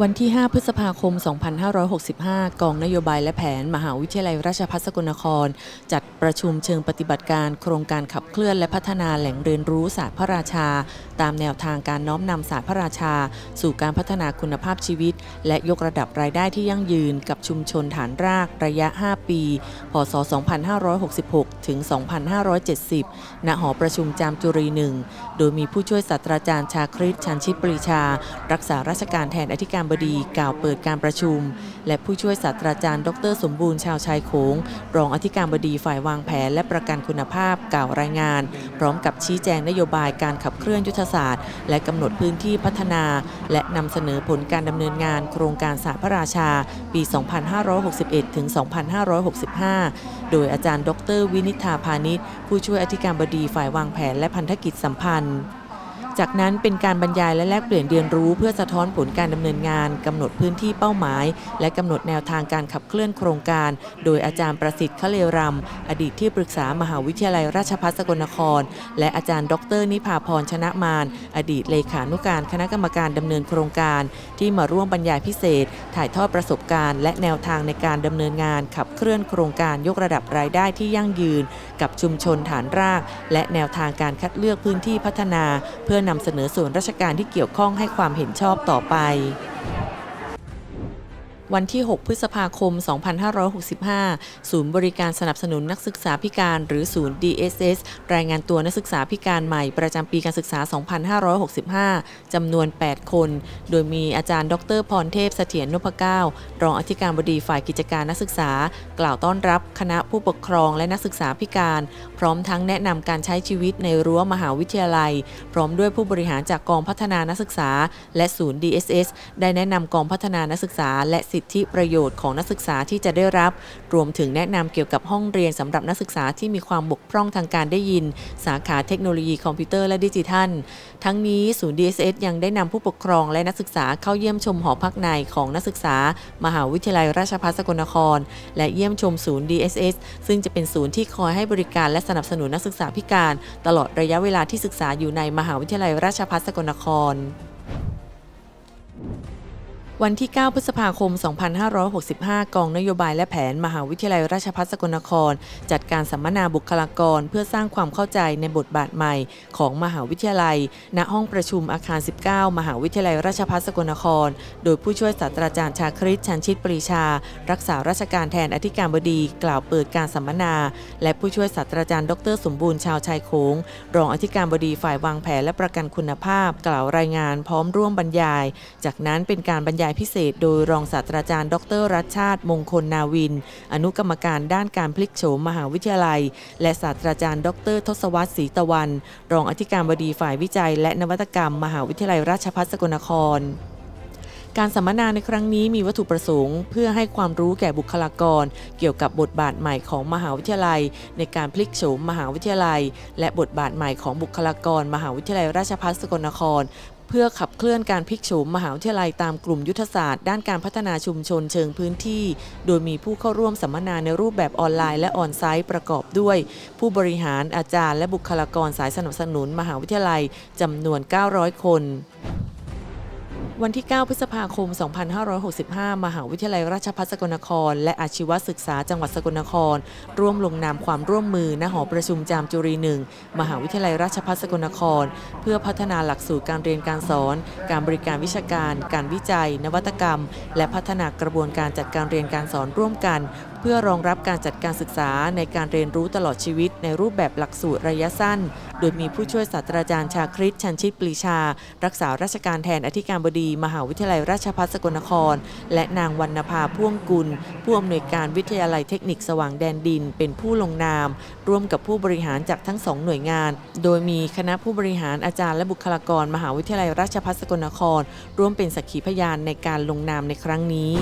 วันที่ 5 พฤษภาคม 2565 กองนโยบายและแผน มหาวิทยาลัยราชภัฏสกลนคร จัดประชุมเชิงปฏิบัติการโครงการขับเคลื่อนและพัฒนาแหล่งเรียนรู้ศาสตร์พระราชา ตามแนวทางการน้อมนำศาสตร์พระราชา สู่การพัฒนาคุณภาพชีวิต และยกระดับรายได้ที่ยั่งยืนกับชุมชนฐานรากระยะ 5 ปี พศ 2566 ถึง 2570 ณ หอประชุมจามจุรีหนึ่ง โดยมีผู้ช่วยศาสตราจารย์ชาคริตชันชิตปรีชา รักษาราชการแทนอธิการการบดีกล่าวเปิดการประชุม และผู้ช่วยศาสตราจารย์ ดร สมบูรณ์ชาวชายโขงรองอธิการบดีฝ่ายวางแผน และประกันคุณภาพกล่าวรายงาน พร้อมกับชี้แจงนโยบายการขับเคลื่อนยุทธศาสตร์ และกำหนดพื้นที่พัฒนา และนำเสนอผลการดำเนินงาน โครงการศาสตร์พระราชา ปี 2561 ถึง 2565 โดยอาจารย์ ดร วินิษฐาพาณิชย์ผู้ช่วยอธิการบดีฝ่ายวางแผน และพันธกิจสัมพันธ์ จากนั้นเป็นการบรรยายและแลกเปลี่ยนเรียนรู้เพื่อสะท้อนผลการดำเนินงานกำหนดพื้นที่เป้าหมาย และกำหนดแนวทางการขับเคลื่อนโครงการ โดยอาจารย์ประสิทธิ์ขเลรำอดีตที่ปรึกษามหาวิทยาลัยราชภัฏสกลนคร และอาจารย์ ดร นิพาพรชนะมาน อดีตเลขานุการคณะกรรมการดำเนินโครงการ ที่มาร่วมบรรยายพิเศษ ถ่ายทอดประสบการณ์ และแนวทางในการดำเนินงาน ขับเคลื่อนโครงการยกระดับรายได้ที่ยั่งยืน กับชุมชนฐานราก และแนวทางการคัดเลือกพื้นที่พัฒนา เพื่อนำเสนอส่วนราชการที่เกี่ยวข้องให้ความเห็นชอบต่อไป วันที่ 6 พฤษภาคม 2565 ศูนย์บริการสนับสนุนนักศึกษาพิการ หรือศูนย์ DSS รายงานตัวนักศึกษาพิการใหม่ประจำปีการศึกษา 2565 จำนวน 8 คน โดยมีอาจารย์ ดรพรเทพเสถียรนพเก้ารองอธิการบดีฝ่ายกิจการนักศึกษา กล่าวต้อนรับคณะผู้ปกครองและนักศึกษาพิการ พร้อมทั้งแนะนำการใช้ชีวิตในรั้วมหาวิทยาลัย พร้อมด้วยผู้บริหารจากกองพัฒนานักศึกษา และศูนย์ DSS ได้แนะนำกองพัฒนานักศึกษา และสิททธิประโยชน์ของนักศึกษาที่จะได้รับ รวมถึงแนะนำเกี่ยวกับห้องเรียนสำหรับนักศึกษาที่มีความบกพร่องทางการได้ยิน สาขาเทคโนโลยีคอมพิวเตอร์และดิจิทัล ทั้งนี้ศูนย์ DSS ยังได้นำผู้ปกครองและนักศึกษาเข้าเยี่ยมชมหอพักในของนักศึกษา มหาวิทยาลัยราชภัฏสกลนคร และเยี่ยมชมศูนย์ DSS ซึ่งจะเป็นศูนย์ที่คอยให้บริการและสนับสนุนนักศึกษาพิการ ตลอดระยะเวลาที่ศึกษาอยู่ในมหาวิทยาลัยราชภัฏสกลนคร วันที่ 9 พฤษภาคม 2565 กองนโยบายและแผน มหาวิทยาลัยราชภัฏสกลนคร จัดการสัมมนาบุคลากร เพื่อสร้างความเข้าใจในบทบาทใหม่ของมหาวิทยาลัย ณ ห้องประชุมอาคาร 19 มหาวิทยาลัยราชภัฏสกลนคร โดยผู้ช่วยศาสตราจารย์ชาคริตชันชิตปรีชา รักษาราชการแทนอธิการบดี กล่าวเปิดการสัมมนา และผู้ช่วยศาสตราจารย์ ดร สมบูรณ์ชาวชายโขงรองอธิการบดีฝ่ายวางแผนและประกันคุณภาพ กล่าวรายงานพร้อมร่วมบรรยาย จากนั้นเป็นการบรรยายพิเศษ โดยรองศาสตราจารย์ ดรรัชชาติ มงคลนาวิน อนุกรรมการด้านการพลิกโฉมมหาวิทยาลัย และศาสตราจารย์ ดร ทศวรรษศรีตะวัน รองอธิการบดีฝ่ายวิจัย และนวัตกรรม มหาวิทยาลัยราชภัฏสกลนคร การสัมมนาในครั้งนี้มีวัตถุประสงค์ เพื่อให้ความรู้แก่บุคลากร เกี่ยวกับบทบาทใหม่ของมหาวิทยาลัย ในการพลิกโฉมมหาวิทยาลัย และบทบาทใหม่ของบุคลากร มหาวิทยาลัยราชภัฏสกลนครเพื่อขับเคลื่อนการพลิกโฉมมหาวิทยาลัยตามกลุ่มยุทธศาสตร์ด้านการพัฒนาชุมชนเชิงพื้นที่ โดยมีผู้เข้าร่วมสัมมนาในรูปแบบออนไลน์และออนไซต์ประกอบด้วย ผู้บริหารอาจารย์และบุคลากรสายสนับสนุนมหาวิทยาลัยจำนวน 900 คน วันที่ 9 พฤษภาคม 2565 มหาวิทยาลัยราชภัฏสกลนคร และอาชีวศึกษาจังหวัดสกลนคร ร่วมลงนามความร่วมมือณหอประชุมจามจุรีหนึ่งมหาวิทยาลัยราชภัฏสกลนคร เพื่อพัฒนาหลักสูตรการเรียนการสอน การบริการวิชาการ การวิจัย นวัตกรรม และพัฒนากระบวนการจัดการเรียนการสอนร่วมกัน เพื่อรองรับการจัดการศึกษาในการเรียนรู้ตลอดชีวิต ในรูปแบบหลักสูตรระยะสั้น โดยมีผู้ช่วยศาสตราจารย์ชาคริตชันชิตปรีชา รักษาราชการแทนอธิการบดี มหาวิทยาลัยราชภัฏสกลนคร และนางวรรณภาพ่วงกุล ผู้อำนวยการวิทยาลัยเทคนิคสว่างแดนดิน เป็นผู้ลงนาม ร่วมกับผู้บริหารจากทั้งสองหน่วยงาน โดยมีคณะผู้บริหารอาจารย์และบุคลากร มหาวิทยาลัยราชภัฏสกลนคร ร่วมเป็นสักขีพยานในการลงนามในครั้งนี้